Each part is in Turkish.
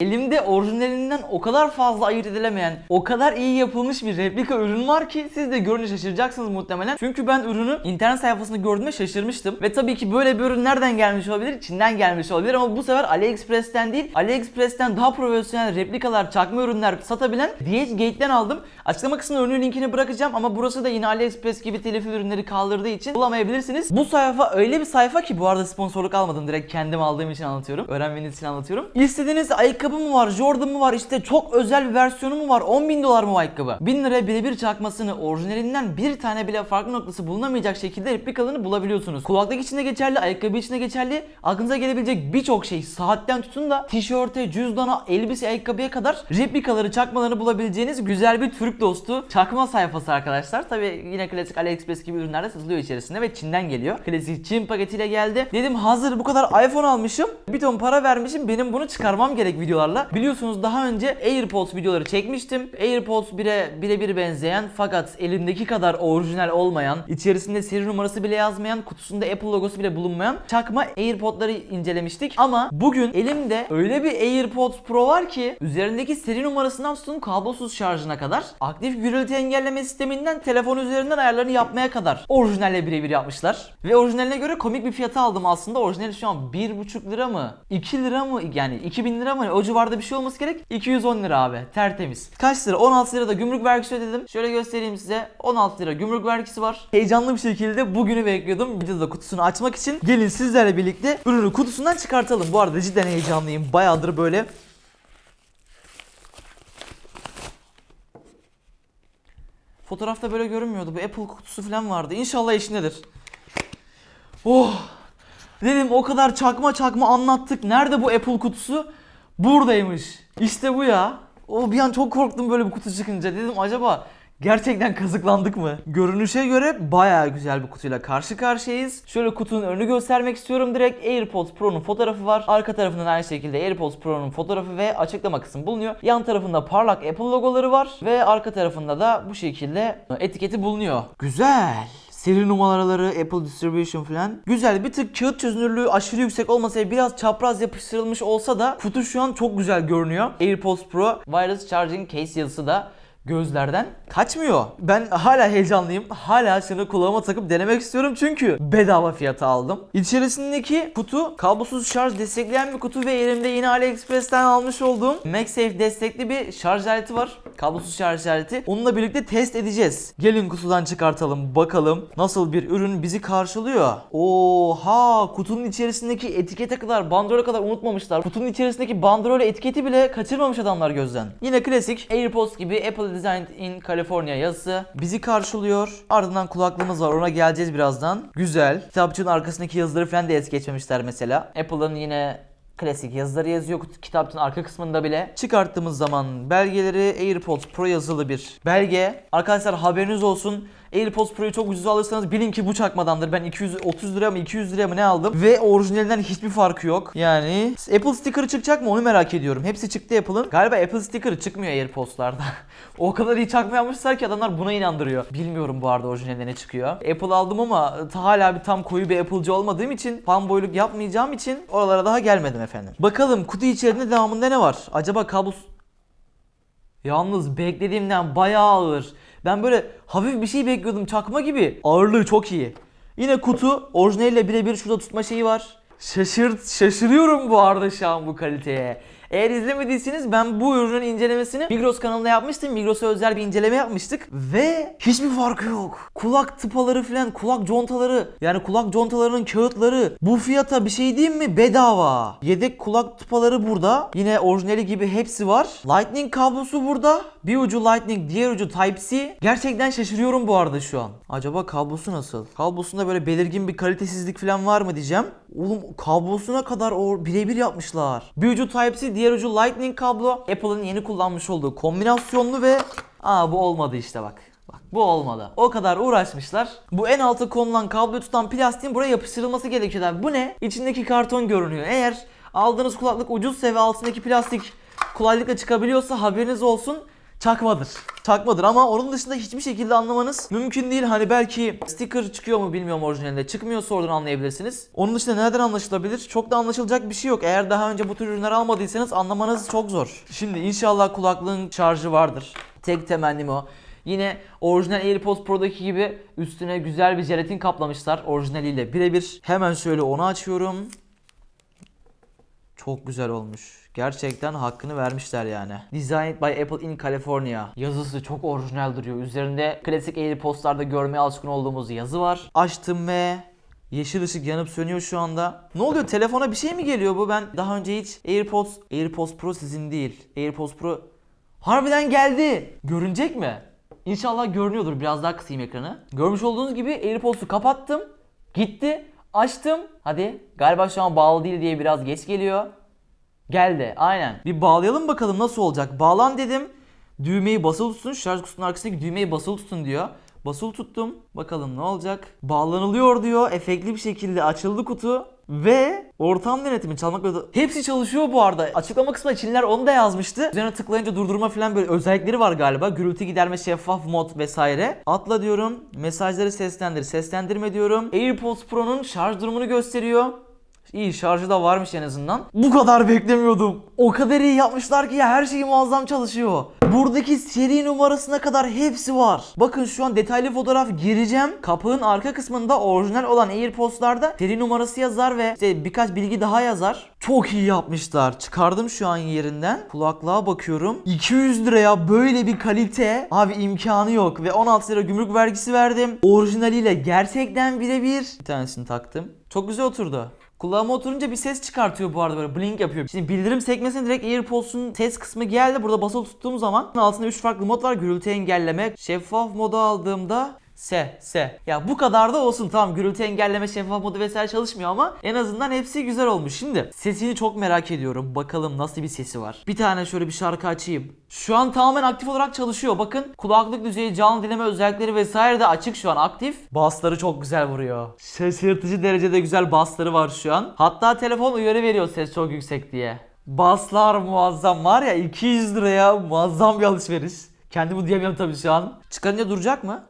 Elimde orijinalinden o kadar fazla ayırt edilemeyen, o kadar iyi yapılmış bir replika ürün var ki siz de görünce şaşıracaksınız muhtemelen. Çünkü ben ürünü internet sayfasında gördüğümde şaşırmıştım. Ve tabii ki böyle bir ürün nereden gelmiş olabilir? Çin'den gelmiş olabilir ama bu sefer AliExpress'ten değil, AliExpress'ten daha profesyonel replikalar, çakma ürünler satabilen DHgate'den aldım. Açıklama kısmına ürünün linkini bırakacağım ama burası da yine AliExpress gibi telifli ürünleri kaldırdığı için bulamayabilirsiniz. Bu sayfa öyle bir sayfa ki bu arada sponsorluk almadım. Direkt kendim aldığım için anlatıyorum. Öğrenmeniz için anlatıyorum. İstediğiniz ayakkabı mı var, Jordan mı var, işte çok özel bir versiyonu mu var, 10 bin dolar mı o ayakkabı? 1000 liraya birebir çakmasını, orijinalinden bir tane bile farklı noktası bulunamayacak şekilde replikalarını bulabiliyorsunuz. Kulaklık içinde geçerli, ayakkabı içinde geçerli, aklınıza gelebilecek birçok şey, saatten tutun da tişörte, cüzdana, elbise, ayakkabıya kadar replikaları, çakmalarını bulabileceğiniz güzel bir Türk dostu çakma sayfası arkadaşlar. Tabi yine klasik AliExpress gibi ürünler de satılıyor içerisinde ve Çin'den geliyor. Klasik Çin paketiyle geldi. Dedim hazır bu kadar iPhone almışım, bir ton para vermişim, benim bunu çıkarmam gerek videolarla. Biliyorsunuz daha önce AirPods videoları çekmiştim. AirPods 1'e birebir benzeyen fakat elimdeki kadar orijinal olmayan, içerisinde seri numarası bile yazmayan, kutusunda Apple logosu bile bulunmayan çakma AirPod'ları incelemiştik. Ama bugün elimde öyle bir AirPods Pro var ki üzerindeki seri numarasından tutun kablosuz şarjına kadar, aktif gürültü engelleme sisteminden telefon üzerinden ayarlarını yapmaya kadar orijinalle birebir yapmışlar. Ve orijinaline göre komik bir fiyata aldım aslında. Orijinali şu an 1,5 lira mı? 2 lira mı? Yani 2000 lira mı? O civarda bir şey olması gerek. 210 lira abi. Tertemiz. Kaç lira? 16 lira da gümrük vergisi ödedim. Şöyle göstereyim size. 16 lira gümrük vergisi var. Heyecanlı bir şekilde bugünü bekliyordum. Videoda kutusunu açmak için. Gelin sizlerle birlikte ürünü kutusundan çıkartalım. Bu arada cidden heyecanlıyım. Bayağıdır böyle Fotoğrafta böyle görünmüyordu. Bu Apple kutusu falan vardı. İnşallah işindedir. Oh! Dedim o kadar çakma çakma anlattık. Nerede bu Apple kutusu? Buradaymış. İşte bu ya. O bir an çok korktum böyle bir kutu çıkınca. Dedim acaba gerçekten kazıklandık mı? Görünüşe göre bayağı güzel bir kutuyla karşı karşıyayız. Şöyle kutunun önünü göstermek istiyorum direkt. AirPods Pro'nun fotoğrafı var. Arka tarafından aynı şekilde AirPods Pro'nun fotoğrafı ve açıklama kısmı bulunuyor. Yan tarafında parlak Apple logoları var ve arka tarafında da bu şekilde etiketi bulunuyor. Güzel. Seri numaraları, Apple Distribution falan. Güzel bir tık kağıt çözünürlüğü aşırı yüksek olmasa biraz çapraz yapıştırılmış olsa da kutu şu an çok güzel görünüyor. AirPods Pro Wireless Charging Case yazısı da gözlerden kaçmıyor. Ben hala heyecanlıyım. Hala şunu kulağıma takıp denemek istiyorum çünkü bedava fiyata aldım. İçerisindeki kutu kablosuz şarj destekleyen bir kutu ve elimde yine AliExpress'ten almış olduğum MagSafe destekli bir şarj aleti var. Kablosuz şarj aleti. Onunla birlikte test edeceğiz. Gelin kutudan çıkartalım bakalım nasıl bir ürün bizi karşılıyor. Oha kutunun içerisindeki etikete kadar bandrole kadar unutmamışlar. Kutunun içerisindeki bandrol etiketi bile kaçırmamış adamlar gözden. Yine klasik AirPods gibi Apple Designed in California yazısı bizi karşılıyor. Ardından kulaklığımız var ona geleceğiz birazdan. Güzel. Kitapçığın arkasındaki yazıları falan da es geçmemişler mesela. Apple'ın yine klasik yazıları yazıyor kitapçının arka kısmında bile. Çıkarttığımız zaman belgeleri AirPods Pro yazılı bir belge. Arkadaşlar haberiniz olsun. AirPods Pro'yu çok ucuz alırsanız bilin ki bu çakmadandır. Ben 230 liraya mı 200 liraya mı ne aldım ve orijinalinden hiçbir farkı yok. Yani Apple sticker'ı çıkacak mı onu merak ediyorum. Hepsi çıktı Apple'ın. Galiba Apple sticker'ı çıkmıyor AirPods'larda. o kadar iyi çakma yapmışlar ki adamlar buna inandırıyor. Bilmiyorum bu arada orijinalinde ne çıkıyor. Apple aldım ama hala bir tam koyu bir Apple'cı olmadığım için fanboyluk yapmayacağım için oralara daha gelmedim efendim. Bakalım kutu içerisinde devamında ne var? Acaba kabus Yalnız beklediğimden bayağı ağır. Ben böyle hafif bir şey bekliyordum çakma gibi. Ağırlığı çok iyi. Yine kutu orijinaliyle birebir şurada tutma şeyi var. Şaşırt, şaşırıyorum bu arada şu an bu kaliteye. Eğer izlemediyseniz ben bu ürünün incelemesini Migros kanalında yapmıştım. Migros'a özel bir inceleme yapmıştık ve hiçbir farkı yok. Kulak tıpaları falan, kulak contaları yani kulak contalarının kağıtları bu fiyata bir şey diyeyim mi? Bedava. Yedek kulak tıpaları burada. Yine orijinali gibi hepsi var. Lightning kablosu burada. Bir ucu Lightning, diğer ucu Type-C. Gerçekten şaşırıyorum bu arada şu an. Acaba kablosu nasıl? Kablosunda böyle belirgin bir kalitesizlik falan var mı diyeceğim. Oğlum kablosuna kadar o birebir yapmışlar. Bir ucu Type-C, diğer ucu Lightning kablo. Apple'ın yeni kullanmış olduğu kombinasyonlu ve aa bu olmadı işte bak. Bak bu olmadı. O kadar uğraşmışlar. Bu en altı konulan kabloyu tutan plastiğin buraya yapıştırılması gerekiyor. abi. Bu ne? İçindeki karton görünüyor. Eğer aldığınız kulaklık ucuzsa ve altındaki plastik kolaylıkla çıkabiliyorsa haberiniz olsun. Çakmadır. Çakmadır ama onun dışında hiçbir şekilde anlamanız mümkün değil. Hani belki sticker çıkıyor mu bilmiyorum orijinalinde. Çıkmıyorsa oradan anlayabilirsiniz. Onun dışında nereden anlaşılabilir? Çok da anlaşılacak bir şey yok. Eğer daha önce bu tür ürünler almadıysanız anlamanız çok zor. Şimdi inşallah kulaklığın şarjı vardır. Tek temennim o. Yine orijinal AirPods Pro'daki gibi üstüne güzel bir jelatin kaplamışlar orijinaliyle birebir. Hemen şöyle onu açıyorum. Çok güzel olmuş. Gerçekten hakkını vermişler yani. Designed by Apple in California. Yazısı çok orijinal duruyor. Üzerinde klasik AirPods'larda görmeye alışkın olduğumuz yazı var. Açtım ve yeşil ışık yanıp sönüyor şu anda. Ne oluyor? Telefona bir şey mi geliyor bu? Ben daha önce hiç AirPods, AirPods Pro sizin değil. AirPods Pro harbiden geldi. Görünecek mi? İnşallah görünüyordur. Biraz daha kısayım ekranı. Görmüş olduğunuz gibi AirPods'u kapattım. Gitti. Açtım. Hadi. Galiba şu an bağlı değil diye biraz geç geliyor. Geldi. Aynen. Bir bağlayalım bakalım nasıl olacak. Bağlan dedim. Düğmeyi basılı tutun. Şarj kutusunun arkasındaki düğmeyi basılı tutun diyor. Basılı tuttum. Bakalım ne olacak. Bağlanılıyor diyor. Efektli bir şekilde açıldı kutu. Ve ortam denetimi çalmak ve hepsi çalışıyor bu arada. Açıklama kısmında Çinliler onu da yazmıştı. Üzerine tıklayınca durdurma falan böyle özellikleri var galiba. Gürültü giderme, şeffaf mod vesaire. Atla diyorum. Mesajları seslendir. Seslendirme diyorum. AirPods Pro'nun şarj durumunu gösteriyor. İyi şarjı da varmış en azından. Bu kadar beklemiyordum. O kadar iyi yapmışlar ki ya her şey muazzam çalışıyor. Buradaki seri numarasına kadar hepsi var. Bakın şu an detaylı fotoğraf gireceğim. Kapağın arka kısmında orijinal olan AirPods'larda seri numarası yazar ve işte birkaç bilgi daha yazar. Çok iyi yapmışlar. Çıkardım şu an yerinden. Kulaklığa bakıyorum. 200 liraya böyle bir kalite abi imkanı yok ve 16 lira gümrük vergisi verdim. Orijinaliyle gerçekten birebir. Bir tanesini taktım. Çok güzel oturdu. Kulağıma oturunca bir ses çıkartıyor bu arada böyle blink yapıyor. Şimdi bildirim sekmesine direkt AirPods'un ses kısmı geldi. Burada basılı tuttuğum zaman altında 3 farklı mod var. Gürültü engelleme. Şeffaf moda aldığımda S, S. Ya bu kadar da olsun tamam gürültü engelleme şeffaf modu vesaire çalışmıyor ama en azından hepsi güzel olmuş. Şimdi sesini çok merak ediyorum. Bakalım nasıl bir sesi var. Bir tane şöyle bir şarkı açayım. Şu an tamamen aktif olarak çalışıyor. Bakın kulaklık düzeyi, canlı dinleme özellikleri vesaire de açık şu an aktif. Bassları çok güzel vuruyor. Şaşırtıcı derecede güzel bassları var şu an. Hatta telefon uyarı veriyor ses çok yüksek diye. Baslar muazzam var ya 200 liraya muazzam bir alışveriş. Kendimi diyemiyorum tabii şu an. Çıkarınca duracak mı?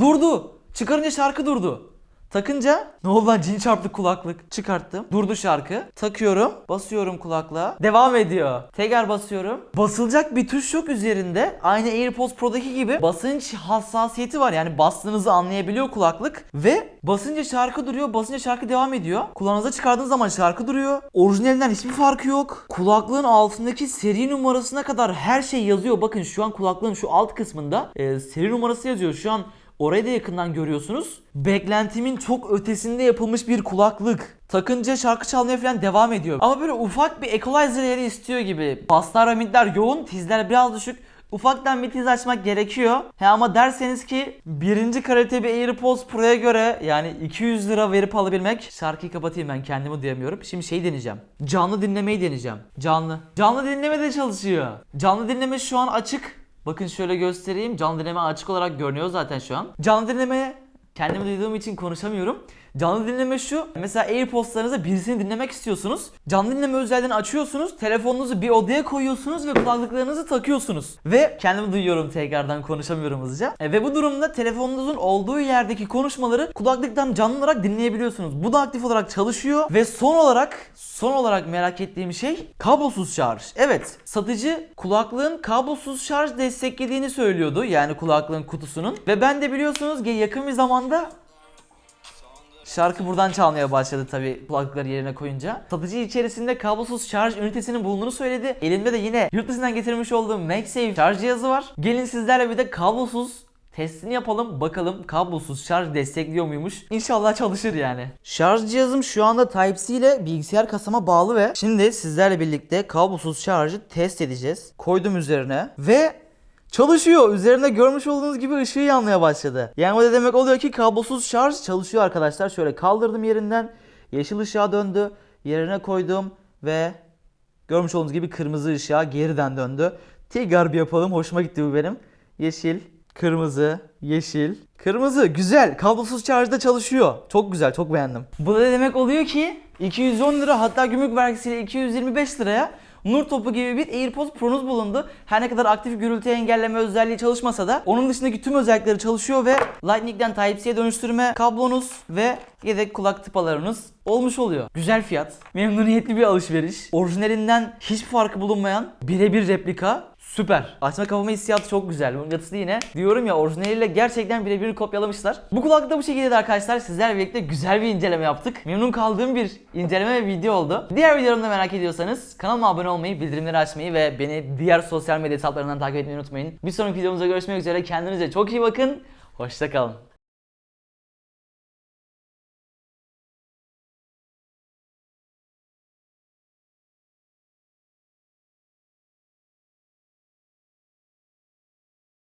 Durdu. Çıkarınca şarkı durdu. Takınca ne oldu lan cin çarptı kulaklık. Çıkarttım. Durdu şarkı. Takıyorum. Basıyorum kulaklığa. Devam ediyor. Tekrar basıyorum. Basılacak bir tuş yok üzerinde. Aynı AirPods Pro'daki gibi basınç hassasiyeti var. Yani bastığınızı anlayabiliyor kulaklık. Ve basınca şarkı duruyor. Basınca şarkı devam ediyor. Kulağınıza çıkardığınız zaman şarkı duruyor. Orijinalinden hiçbir farkı yok. Kulaklığın altındaki seri numarasına kadar her şey yazıyor. Bakın şu an kulaklığın şu alt kısmında e, seri numarası yazıyor. Şu an Orayı da yakından görüyorsunuz. Beklentimin çok ötesinde yapılmış bir kulaklık. Takınca şarkı çalmaya falan devam ediyor. Ama böyle ufak bir equalizer yeri istiyor gibi. Basslar ve midler yoğun, tizler biraz düşük. Ufaktan bir tiz açmak gerekiyor. He ama derseniz ki birinci kalite bir AirPods Pro'ya göre yani 200 lira verip alabilmek. Şarkıyı kapatayım ben kendimi duyamıyorum. Şimdi şey deneyeceğim. Canlı dinlemeyi deneyeceğim. Canlı. Canlı dinleme de çalışıyor. Canlı dinleme şu an açık. Bakın şöyle göstereyim. Canlı dinleme açık olarak görünüyor zaten şu an. Canlı dinlemeye kendimi duyduğum için konuşamıyorum. Canlı dinleme şu. Mesela AirPods'larınızda birisini dinlemek istiyorsunuz. Canlı dinleme özelliğini açıyorsunuz. Telefonunuzu bir odaya koyuyorsunuz ve kulaklıklarınızı takıyorsunuz. Ve kendimi duyuyorum tekrardan konuşamıyorum hızlıca. E, ve bu durumda telefonunuzun olduğu yerdeki konuşmaları kulaklıktan canlı olarak dinleyebiliyorsunuz. Bu da aktif olarak çalışıyor. Ve son olarak son olarak merak ettiğim şey kablosuz şarj. Evet satıcı kulaklığın kablosuz şarj desteklediğini söylüyordu. Yani kulaklığın kutusunun. Ve ben de biliyorsunuz ki yakın bir zamanda Şarkı buradan çalmaya başladı tabi kulaklıkları yerine koyunca. Satıcı içerisinde kablosuz şarj ünitesinin bulunduğunu söyledi. Elimde de yine yurt dışından getirmiş olduğum MagSafe şarj cihazı var. Gelin sizlerle bir de kablosuz testini yapalım. Bakalım kablosuz şarj destekliyor muymuş. İnşallah çalışır yani. Şarj cihazım şu anda Type-C ile bilgisayar kasama bağlı ve şimdi sizlerle birlikte kablosuz şarjı test edeceğiz. Koydum üzerine ve Çalışıyor. Üzerinde görmüş olduğunuz gibi ışığı yanmaya başladı. Yani o da demek oluyor ki kablosuz şarj çalışıyor arkadaşlar. Şöyle kaldırdım yerinden. Yeşil ışığa döndü. Yerine koydum ve görmüş olduğunuz gibi kırmızı ışığa geriden döndü. Tekrar bir yapalım. Hoşuma gitti bu benim. Yeşil, kırmızı, yeşil, kırmızı. Güzel. Kablosuz şarjda çalışıyor. Çok güzel. Çok beğendim. Bu da demek oluyor ki 210 lira hatta gümrük vergisiyle 225 liraya nur topu gibi bir AirPods Pro'nuz bulundu. Her ne kadar aktif gürültü engelleme özelliği çalışmasa da onun dışındaki tüm özellikleri çalışıyor ve Lightning'den Type-C'ye dönüştürme kablonuz ve yedek kulak tıpalarınız olmuş oluyor. Güzel fiyat, memnuniyetli bir alışveriş. Orijinalinden hiçbir farkı bulunmayan birebir replika Süper. Açma kapama hissiyatı çok güzel. Mıknatısı da yine diyorum ya orijinaliyle gerçekten birebir kopyalamışlar. Bu kulaklık da bu şekilde arkadaşlar. Sizlerle birlikte güzel bir inceleme yaptık. Memnun kaldığım bir inceleme ve video oldu. Diğer videolarımı da merak ediyorsanız kanalıma abone olmayı, bildirimleri açmayı ve beni diğer sosyal medya hesaplarından takip etmeyi unutmayın. Bir sonraki videomuzda görüşmek üzere. Kendinize çok iyi bakın. Hoşçakalın.